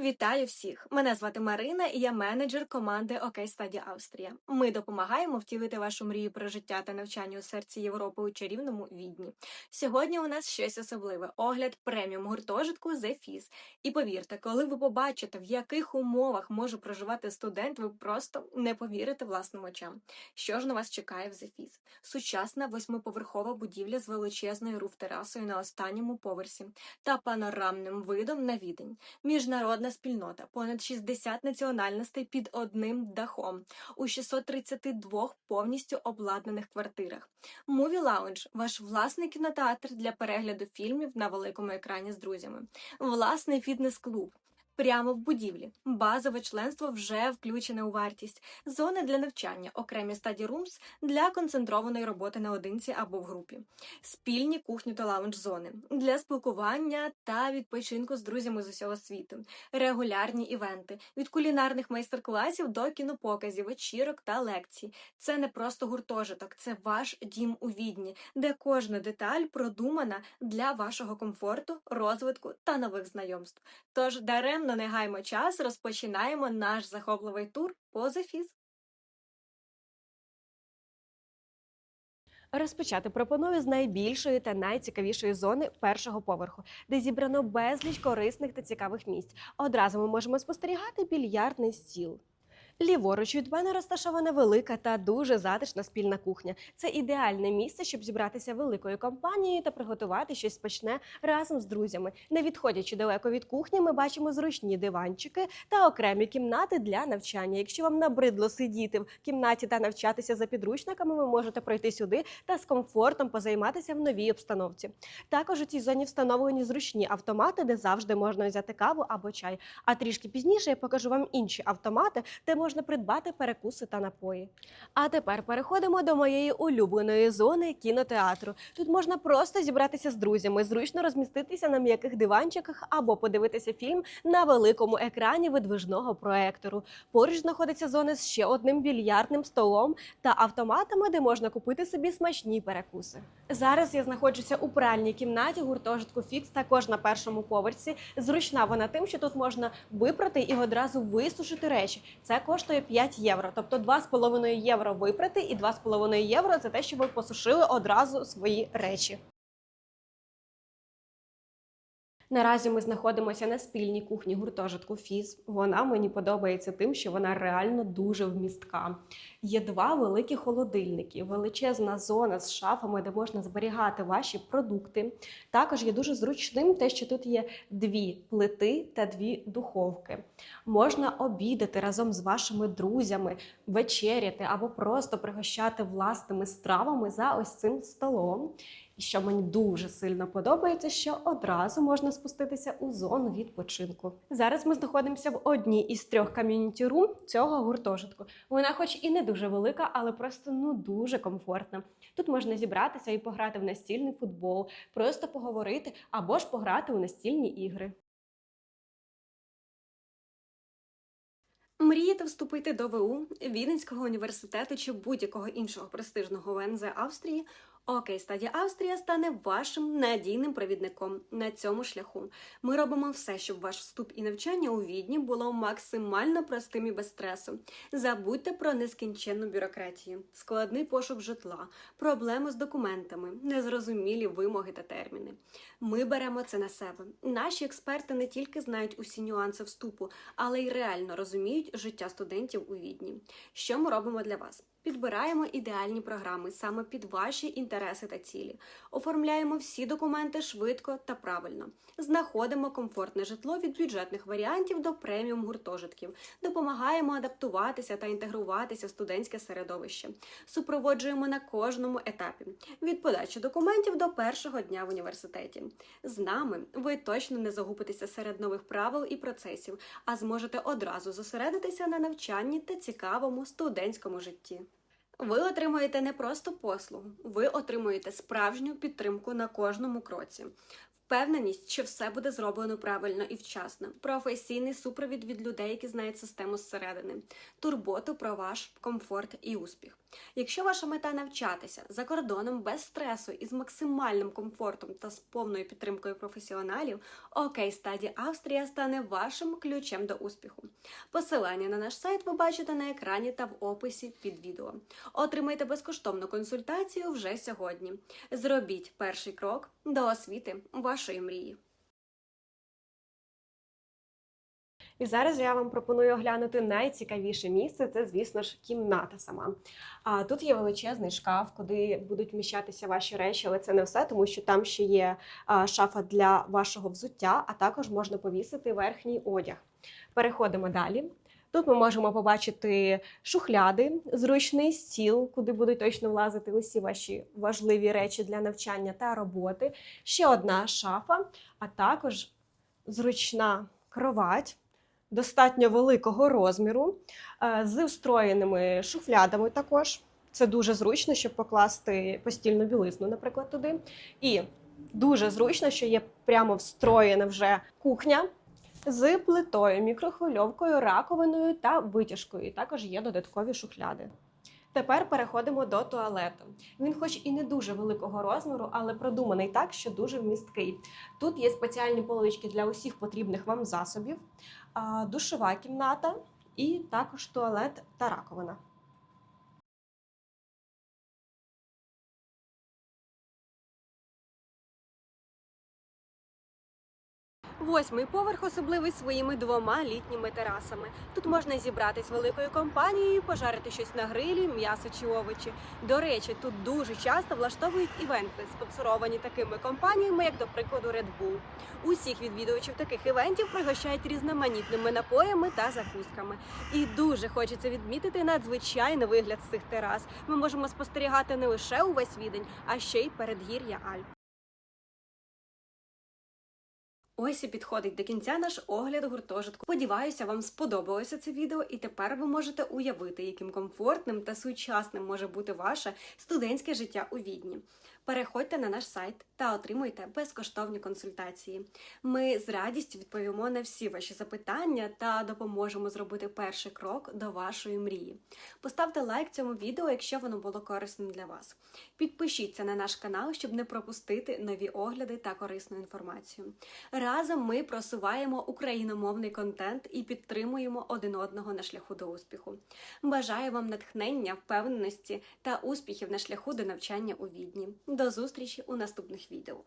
Вітаю всіх! Мене звати Марина, і я менеджер команди ОК Стаді Австрія. Ми допомагаємо втілити вашу мрію про життя та навчання у серці Європи у чарівному відні. Сьогодні у нас щось особливе огляд преміум гуртожитку The Fizz. І повірте, коли ви побачите, в яких умовах може проживати студент, ви просто не повірите власним очам. Що ж на вас чекає в The Fizz? Сучасна восьмиповерхова будівля з величезною руфтерасою на останньому поверсі та панорамним видом на відень. Міжнародна спільнота, понад 60 національностей під одним дахом у 632 повністю обладнаних квартирах. Муві Лаунж ваш власний кінотеатр для перегляду фільмів на великому екрані з друзями, власний фітнес-клуб. Прямо в будівлі. Базове членство вже включене у вартість, зони для навчання, окремі стаді румс для концентрованої роботи наодинці або в групі, спільні кухні та лаунж зони для спілкування та відпочинку з друзями з усього світу, регулярні івенти від кулінарних майстер-класів до кінопоказів, вечірок та лекцій. Це не просто гуртожиток, це ваш дім у відні, де кожна деталь продумана для вашого комфорту, розвитку та нових знайомств. Тож даремно не негаймо час, розпочинаємо наш захопливий тур по Зефіз. Розпочати пропоную з найбільшої та найцікавішої зони першого поверху, де зібрано безліч корисних та цікавих місць. Одразу ми можемо спостерігати більярдний стіл. Ліворуч від мене розташована велика та дуже затишна спільна кухня. Це ідеальне місце, щоб зібратися великою компанією та приготувати щось смачне разом з друзями. Не відходячи далеко від кухні, ми бачимо зручні диванчики та окремі кімнати для навчання. Якщо вам набридло сидіти в кімнаті та навчатися за підручниками, ви можете пройти сюди та з комфортом позайматися в новій обстановці. Також у цій зоні встановлені зручні автомати, де завжди можна взяти каву або чай. А трішки пізніше я покажу вам інші автомати, де можна придбати перекуси та напої. А тепер переходимо до моєї улюбленої зони кінотеатру. Тут можна просто зібратися з друзями, зручно розміститися на м'яких диванчиках або подивитися фільм на великому екрані видвижного проектору. Поруч знаходиться зона з ще одним більярдним столом та автоматами, де можна купити собі смачні перекуси. Зараз я знаходжуся у пральній кімнаті гуртожитку Фікс, також на першому поверсі. Зручна вона тим, що тут можна випрати і одразу висушити речі. Це коштує 5 євро, тобто 2,5 євро випрати і 2,5 євро за те, що ви посушили одразу свої речі. Наразі ми знаходимося на спільній кухні гуртожитку Фіз. Вона мені подобається тим, що вона реально дуже вмістка. Є два великі холодильники, величезна зона з шафами, де можна зберігати ваші продукти. Також є дуже зручним те, що тут є дві плити та дві духовки. Можна обідати разом з вашими друзями, вечеряти або просто пригощати власними стравами за ось цим столом. І що мені дуже сильно подобається, що одразу можна спуститися у зону відпочинку. Зараз ми знаходимося в одній із трьох ком'юніті рум цього гуртожитку. Вона, хоч і не дуже велика, але просто ну дуже комфортна. Тут можна зібратися і пограти в настільний футбол, просто поговорити або ж пограти у настільні ігри. Мрієте вступити до ВУ, Віденського університету чи будь-якого іншого престижного ВНЗ Австрії? Окей, стадія Австрія стане вашим надійним провідником на цьому шляху. Ми робимо все, щоб ваш вступ і навчання у відні було максимально простим і без стресу. Забудьте про нескінченну бюрократію, складний пошук житла, проблеми з документами, незрозумілі вимоги та терміни. Ми беремо це на себе. Наші експерти не тільки знають усі нюанси вступу, але й реально розуміють життя студентів у відні. Що ми робимо для вас? Підбираємо ідеальні програми саме під ваші інтереси та цілі, оформляємо всі документи швидко та правильно, знаходимо комфортне житло від бюджетних варіантів до преміум гуртожитків, допомагаємо адаптуватися та інтегруватися в студентське середовище, супроводжуємо на кожному етапі. Від подачі документів до першого дня в університеті. З нами ви точно не загубитеся серед нових правил і процесів, а зможете одразу зосередитися на навчанні та цікавому студентському житті. Ви отримуєте не просто послугу, ви отримуєте справжню підтримку на кожному кроці. Впевненість, що все буде зроблено правильно і вчасно, професійний супровід від людей, які знають систему зсередини, турботу про ваш комфорт і успіх. Якщо ваша мета навчатися за кордоном без стресу і з максимальним комфортом та з повною підтримкою професіоналів, окей стаді Австрія стане вашим ключем до успіху. Посилання на наш сайт ви бачите на екрані та в описі під відео. Отримайте безкоштовну консультацію вже сьогодні. Зробіть перший крок до освіти вашої мрії. І зараз я вам пропоную оглянути найцікавіше місце. Це, звісно ж, кімната сама. А тут є величезний шкаф, куди будуть вміщатися ваші речі, але це не все, тому що там ще є шафа для вашого взуття, а також можна повісити верхній одяг. Переходимо далі. Тут ми можемо побачити шухляди, зручний стіл, куди будуть точно влазити усі ваші важливі речі для навчання та роботи. Ще одна шафа, а також зручна кровать достатньо великого розміру, е, з встроєними шуфлядами також. Це дуже зручно, щоб покласти постільну білизну, наприклад, туди. І дуже зручно, що є прямо встроєна вже кухня з плитою, мікрохвильовкою, раковиною та витяжкою. Також є додаткові шухляди. Тепер переходимо до туалету. Він, хоч і не дуже великого розміру, але продуманий так, що дуже вмісткий. Тут є спеціальні полички для усіх потрібних вам засобів, душова кімната і також туалет та раковина. Восьмий поверх особливий своїми двома літніми терасами. Тут можна зібратись великою компанією, пожарити щось на грилі, м'ясо чи овочі. До речі, тут дуже часто влаштовують івенти, спонсоровані такими компаніями, як до прикладу Red Bull. Усіх відвідувачів таких івентів пригощають різноманітними напоями та закусками. І дуже хочеться відмітити надзвичайний вигляд з цих терас. Ми можемо спостерігати не лише увесь відень, а ще й передгір'я Альп. Ось і підходить до кінця наш огляд гуртожитку. Сподіваюся, вам сподобалося це відео, і тепер ви можете уявити, яким комфортним та сучасним може бути ваше студентське життя у Відні. Переходьте на наш сайт та отримуйте безкоштовні консультації. Ми з радістю відповімо на всі ваші запитання та допоможемо зробити перший крок до вашої мрії. Поставте лайк цьому відео, якщо воно було корисним для вас. Підпишіться на наш канал, щоб не пропустити нові огляди та корисну інформацію. Разом ми просуваємо україномовний контент і підтримуємо один одного на шляху до успіху. Бажаю вам натхнення, впевненості та успіхів на шляху до навчання у Відні. До зустрічі у наступних відео.